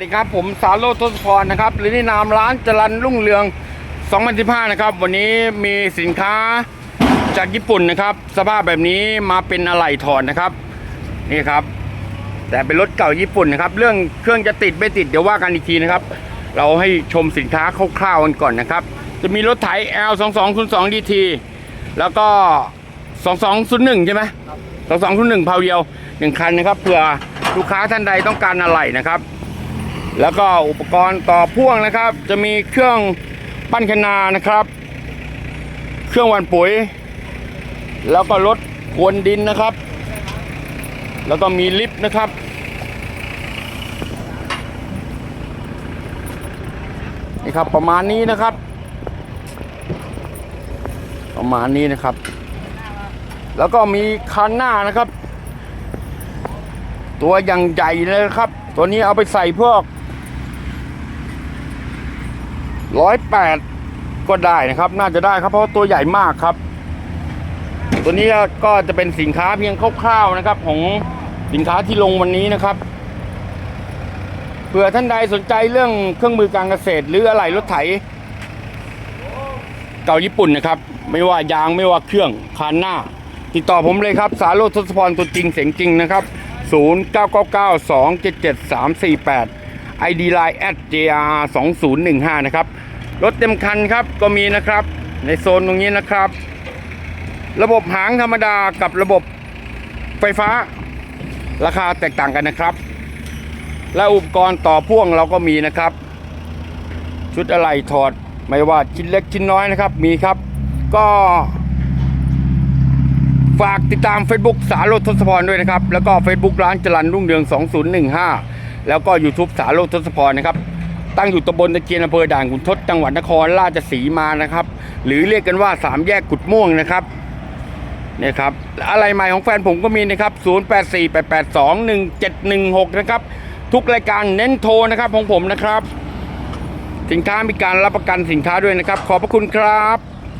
สวัสดีครับผมสาโรจน์ทศพรนะครับหรือในนามร้านจรันรุ่งเรือง 2015 นะครับ วันนี้มีสินค้าจากญี่ปุ่นนะครับ สภาพแบบนี้มาเป็นอะไหล่ถอดนะครับนี่ครับ แต่เป็นรถเก่าญี่ปุ่นนะครับ เรื่องเครื่องจะติดไม่ติดเดี๋ยวว่ากันอีกทีนะครับ เราให้ชมสินค้าคร่าวๆกันก่อนนะครับ จะมีรถไถ L 2 2 0 2 DT แล้วก็ 2201 ใช่ไหม2201 เพาเดียวหนึ่งคันนะครับเผื่อลูกค้าท่านใดต้องการอะไหล่นะครับ แล้วก็อุปกรณ์ต่อพ่วงนะครับ จะมีเครื่องปั้นคนานะครับ เครื่องวันปุ๋ย แล้วก็รถควนดินนะครับ แล้วก็มีลิฟต์นะครับ นี่ครับประมาณนี้นะครับ ประมาณนี้นะครับ แล้วก็มีคันหน้านะครับ ตัวอย่างใหญ่เลยนะครับ ตัวนี้เอาไปใส่พวก ร้อยแปดก็ได้นะครับ น่าจะได้ครับเพราะตัวใหญ่มากครับ ตัวนี้ก็จะเป็นสินค้าเพียงคร่าวๆนะครับ ของสินค้าที่ลงวันนี้นะครับเผื่อท่านใดสนใจเรื่องเครื่องมือการเกษตร หรืออะไหล่รถไถ เก่าญี่ปุ่นนะครับ ไม่ว่ายางไม่ว่าเครื่องคานหน้า ติดต่อผมเลยครับ สาโรจน์ทศพรตัวจริงเสียงจริงนะครับ 0999277348 ID Line at JR 2015นะครับ รถเต็มคันครับก็มีนะครับ ในโซนตรงนี้นะครับ ระบบหางธรรมดากับระบบไฟฟ้า ราคาแตกต่างกันนะครับ และอุปกรณ์ต่อพ่วงเราก็มีนะครับ ชุดอะไหล่ถอดไม่ว่าชิ้นเล็กชิ้นน้อยนะครับมีครับ ก็ฝากติดตาม Facebook สาโรจน์ทศพรด้วยนะครับ แล้วก็ Facebook ร้านจรันรุ่งเรือง 2015 แล้วก็ YouTube สาโรจน์ทศพรนะครับ ตั้งอยู่ตำบลตะเกียนอำเภอด่านขุนทดจังหวัดนครราชสีมานะครับ หรือเรียกกันว่าสามแยกกุดม่วงนะครับนี่ครับอะไรใหม่ของแฟนผมก็มีนะครับ 0848821716 นะครับ ทุกรายการเน้นโทรนะครับของผมนะครับ สินค้ามีการรับประกันสินค้าด้วยนะครับ ขอบพระคุณครับ